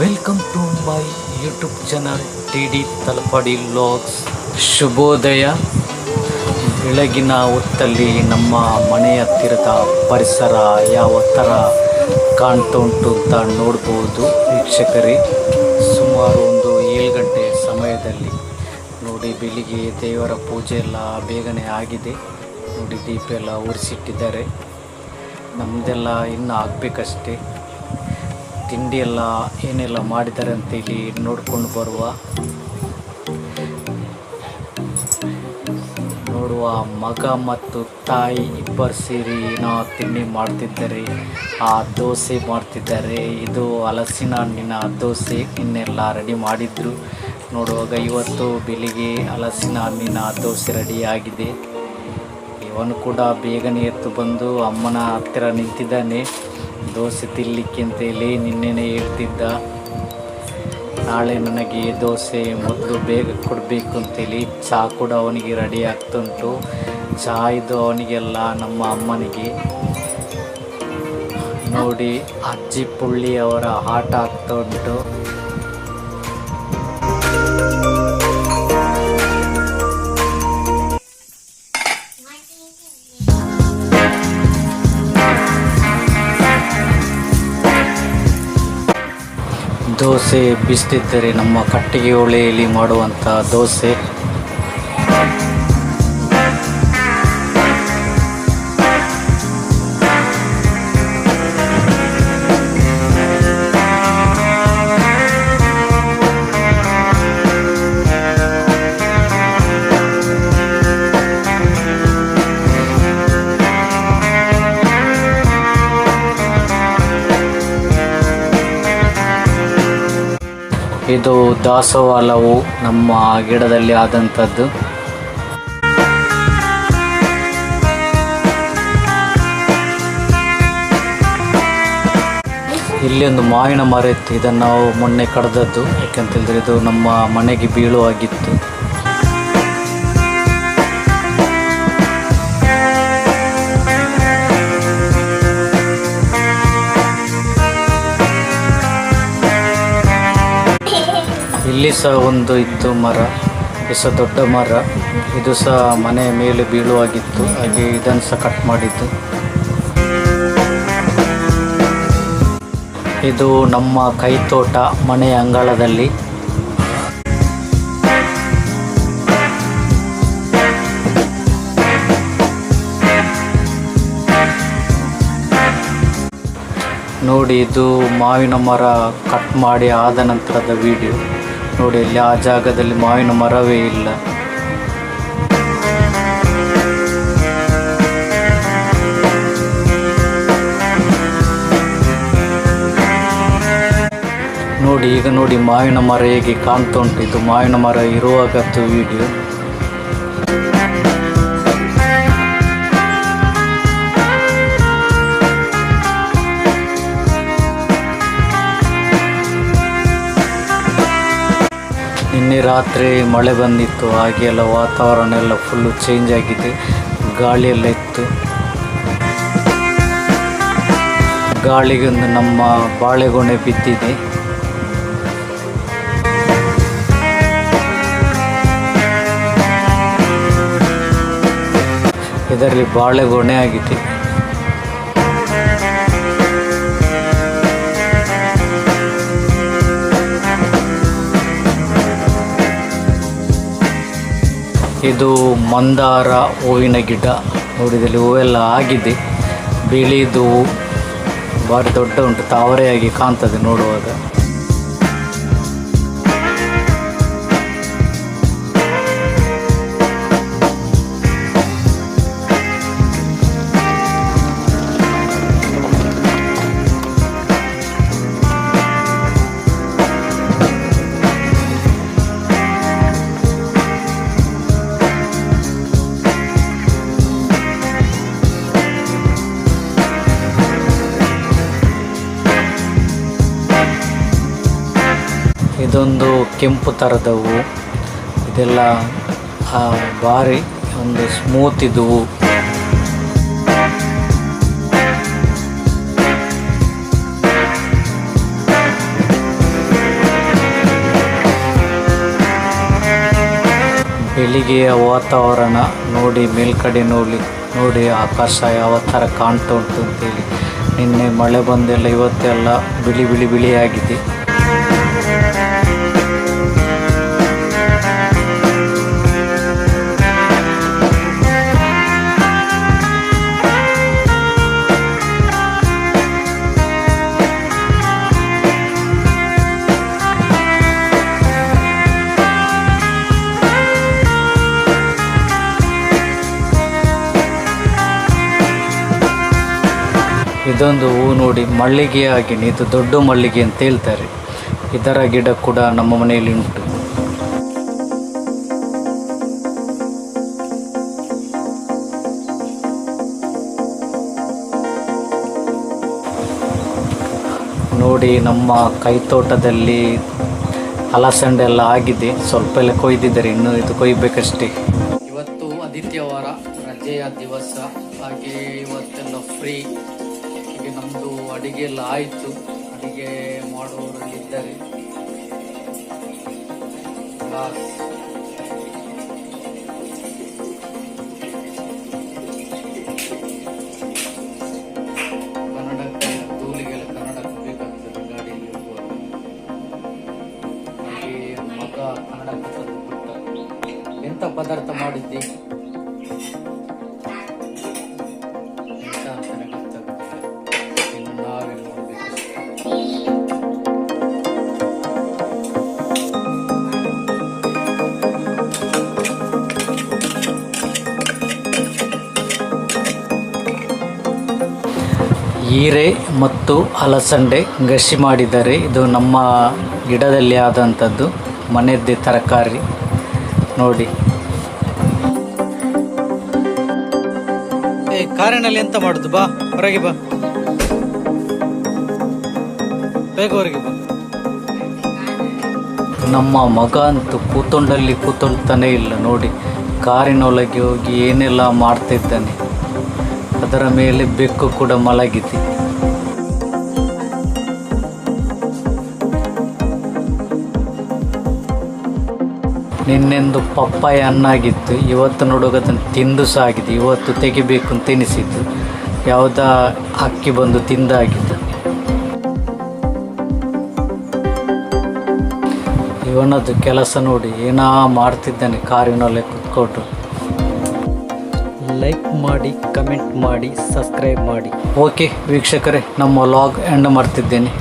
Welcome to my YouTube channel T D Talapady logs ಶುಭೋದಯ ಬೆಳಗಿನ ಹೊತ್ತಲ್ಲಿ ನಮ್ಮ ಮನೆಯ ಹತ್ತಿರದ ಪರಿಸರ ಯಾವ ಥರ ಕಾಣ್ತಾ ಉಂಟು ಅಂತ ನೋಡ್ಬೋದು ವೀಕ್ಷಕರೇ. ಸುಮಾರು ಒಂದು ಏಳು ಗಂಟೆ ಸಮಯದಲ್ಲಿ ನೋಡಿ, ಬೆಳಿಗ್ಗೆ ದೇವರ ಪೂಜೆ ಎಲ್ಲ ಬೇಗನೆ ಆಗಿದೆ. ನೋಡಿ, ದೀಪ ಎಲ್ಲ ಉರಿಸಿಟ್ಟಿದ್ದಾರೆ. ನಮ್ಮದೆಲ್ಲ ಇನ್ನೂ ಆಗಬೇಕಷ್ಟೇ. ತಿಂಡಿ ಎಲ್ಲ ಏನೆಲ್ಲ ಮಾಡಿದ್ದಾರೆ ಅಂತ ಇಲ್ಲಿ ನೋಡ್ಕೊಂಡು ಬರುವ ನೋಡುವ ಮಗ ಮತ್ತು ತಾಯಿ ಇಬ್ಬರು ಸೇರಿ ಏನೋ ತಿಂಡಿ ಮಾಡ್ತಿದ್ದಾರೆ. ಆ ದೋಸೆ ಮಾಡ್ತಿದ್ದಾರೆ. ಇದು ಹಲಸಿನ ಹಣ್ಣಿನ ದೋಸೆ. ಇನ್ನೆಲ್ಲ ರೆಡಿ ಮಾಡಿದ್ರು. ನೋಡುವಾಗ ಇವತ್ತು ಬೆಳಿಗ್ಗೆ ಹಲಸಿನ ಹಣ್ಣಿನ ದೋಸೆ ರೆಡಿ ಆಗಿದೆ. ಇವನು ಕೂಡ ಬೇಗನೆ ಎತ್ತು ಬಂದು ಅಮ್ಮನ ಹತ್ತಿರ ನಿಂತಿದ್ದಾನೆ. ದೋಸೆ ತಿನ್ನಲಿಕ್ಕೆ ಅಂತೇಳಿ ನಿನ್ನೆನೇ ಹೇಳ್ತಿದ್ದ. ನಾಳೆ ನನಗೆ ದೋಸೆ ಮೊದಲು ಬೇಗ ಕೊಡಬೇಕು ಅಂತೇಳಿ ಚಹಾ ಕೂಡ ಅವನಿಗೆ ರೆಡಿ ಆಗ್ತುಂಟು. ಚಹಾ ಇದು ಅವನಿಗೆಲ್ಲ ನಮ್ಮ ಅಮ್ಮನಿಗೆ. ನೋಡಿ ಅಜ್ಜಿ ಪುಳ್ಳಿ ಅವರ ಆಟ ಆಗ್ತಾ ಉಂಟು ದೋಸೆ ಬಿಸ್ತಿದ್ದರೆ ನಮ್ಮ ಕಟ್ಟಿಗೆ ಒಲೆಯಲ್ಲಿ ಮಾಡುವಂಥ ದೋಸೆ. ಇದು ದಾಸವಾಳವು ನಮ್ಮ ಗಿಡದಲ್ಲಿ ಆದಂಥದ್ದು. ಇಲ್ಲಿ ಒಂದು ಮಾವಿನ ಮರ ಇತ್ತು. ಇದನ್ನು ನಾವು ಮೊನ್ನೆ ಕಡ್ದದ್ದು. ಯಾಕಂತೇಳಿದ್ರೆ ಇದು ನಮ್ಮ ಮನೆಗೆ ಬೀಳುವಾಗಿತ್ತು. ಇಲ್ಲಿ ಸಹ ಒಂದು ಇತ್ತು ಮರ, ಇದು ಸಹ ದೊಡ್ಡ ಮರ, ಇದು ಸಹ ಮನೆ ಮೇಲೆ ಬೀಳುವಾಗಿತ್ತು, ಹಾಗೆ ಇದನ್ನು ಸಹ ಕಟ್ ಮಾಡಿದ್ದು. ಇದು ನಮ್ಮ ಕೈತೋಟ ಮನೆಯ ಅಂಗಳದಲ್ಲಿ. ನೋಡಿ, ಇದು ಮಾವಿನ ಮರ ಕಟ್ ಮಾಡಿ ಆದ ನಂತರದ ವಿಡಿಯೋ ನೋಡಿ, ಇಲ್ಲಿ ಆ ಜಾಗದಲ್ಲಿ ಮಾವಿನ ಮರವೇ ಇಲ್ಲ. ನೋಡಿ, ಈಗ ನೋಡಿ, ಮಾವಿನ ಮರ ಹೇಗೆ ಕಾಣ್ತಾ ಉಂಟು. ಇದು ಮಾವಿನ ಮರ ಇರುವಾಗದ್ದು ವಿಡಿಯೋ ನಿನ್ನೆ ರಾತ್ರಿ ಮಳೆ ಬಂದಿತ್ತು ಹಾಗೆ ಎಲ್ಲ ವಾತಾವರಣ ಎಲ್ಲ ಫುಲ್ಲು ಚೇಂಜ್ ಆಗಿದೆ, ಗಾಳಿಯೆಲ್ಲ ಇತ್ತು. ಗಾಳಿಗೊಂದು ನಮ್ಮ ಬಾಳೆಗೊನೆ ಬಿದ್ದಿದೆ. ಇದರಲ್ಲಿ ಬಾಳೆಗೊನೆ ಆಗಿದೆ. ಇದು ಮಂದಾರ ಹೂವಿನ ಗಿಡ. ನೋಡಿದಲ್ಲಿ ಹೂವೆಲ್ಲ ಆಗಿದೆ. ಬಿಳಿದು ಭಾರಿ ದೊಡ್ಡ ಉಂಟು ತಾವರೆಯಾಗಿ ಕಾಣ್ತದೆ ನೋಡುವಾಗ. ಇದೊಂದು ಕೆಂಪು ತರದವು ಇದೆಲ್ಲ ಇದೆಲ್ಲ ಬಾರಿ ಒಂದು ಸ್ಮೂತ್ ಇದು ಬೆಳಿಗ್ಗೆಯ ವಾತಾವರಣ ನೋಡಿ, ಮೇಲ್ಕಡೆ ನೋಡಿ ನೋಡಿ ಆಕಾಶ ಯಾವ ಥರ ಕಾಣ್ತಾ ಉಂಟು ಅಂತೇಳಿ. ನಿನ್ನೆ ಮಳೆ ಬಂದೆಲ್ಲ, ಇವತ್ತೆಲ್ಲ ಬಿಳಿ ಬಿಳಿ ಬಿಳಿಯಾಗಿದೆ. ಇದೊಂದು ಹೂ ನೋಡಿ ಮಲ್ಲಿಗೆ ಆಗಿನಿ ಇದು ದೊಡ್ಡ ಮಲ್ಲಿಗೆ ಅಂತ ಹೇಳ್ತಾರೆ. ಇದರ ಗಿಡ ಕೂಡ ನಮ್ಮ ಮನೆಯಲ್ಲಿ ಉಂಟು. ನೋಡಿ ನಮ್ಮ ಕೈತೋಟದಲ್ಲಿ ಹಲಸಂಡೆ ಎಲ್ಲ ಆಗಿದೆ. ಸ್ವಲ್ಪ ಎಲ್ಲ ಕೊಯ್ದಿದ್ದಾರೆ, ಇನ್ನು ಇದು ಕೊಯ್ಬೇಕಷ್ಟೇ. ಇವತ್ತು ಆದಿತ್ಯವಾರ ರಜೆಯ ದಿವಸ. ಹಾಗೆ ಇವತ್ತೆಲ್ಲ ಫ್ರೀ ಅಡಿಗೆ ಎಲ್ಲ ಆಯಿತು. ಅಡಿಗೆ ಇದ್ದಾರೆ. ಕನ್ನಡಕ್ಕೆ ಕನ್ನಡಕ್ಕೆ ಗಾಡಿಯಲ್ಲಿ ಎಂತ ಪದಾರ್ಥ ಮಾಡಿದ್ದಿ? ಹೀರೆ ಮತ್ತು ಅಲಸಂಡೆ ಗಸಿ ಮಾಡಿದ್ದಾರೆ. ಇದು ನಮ್ಮ ಗಿಡದಲ್ಲಿ ಆದಂಥದ್ದು. ಮನೆಯದ್ದೇ ತರಕಾರಿ. ನೋಡಿ. ಕಾರಿನಲ್ಲಿ ಎಂತ ಮಾಡುದು? ಬಾ, ಹೊರಗೆ ಬಾ. ಬೇಗ ಹೊರಗೆ ಬಾ. ನಮ್ಮ ಮಗ ಅಂತೂ ಕೂತೊಂಡಲ್ಲಿ ಕೂತೊಳ್ತಾನೆ ಇಲ್ಲ. ನೋಡಿ, ಕಾರಿನೊಳಗೆ ಹೋಗಿ ಏನೆಲ್ಲ ಮಾಡ್ತಿದ್ದಾನೆ. ಅದರ ಮೇಲೆ ಬೆಕ್ಕು ಕೂಡ ಮಲಗಿದೆ. ನಿನ್ನೆಂದು ಪಪ್ಪಾಯ ಅನ್ನಾಗಿತ್ತು ಇವತ್ತು ನೋಡುವಾಗ ಅದನ್ನು ತಿಂದು ಸಹ ಆಗಿದೆ ಇವತ್ತು ತೆಗಿಬೇಕು ಅಂತ ಎನಿಸಿದ್ದು. ಯಾವುದ ಅಕ್ಕಿ ಬಂದು ತಿಂದಾಗಿದ್ದು ಇವನದ್ದು ಕೆಲಸ ನೋಡಿ ಏನಾ ಮಾಡ್ತಿದ್ದಾನೆ ಕಾರಿನಲ್ಲೇ ಕುತ್ಕೊಂಡು. ಲೈಕ್ ಮಾಡಿ ಕಮೆಂಟ್ ಮಾಡಿ ಸಬ್ಸ್ಕ್ರೈಬ್ ಮಾಡಿ. ಓಕೆ ವೀಕ್ಷಕರೇ ನಮ್ಮ ಲಾಗ್ ಎಂಡ್ ಮಾಡ್ತಿದ್ದೇನೆ.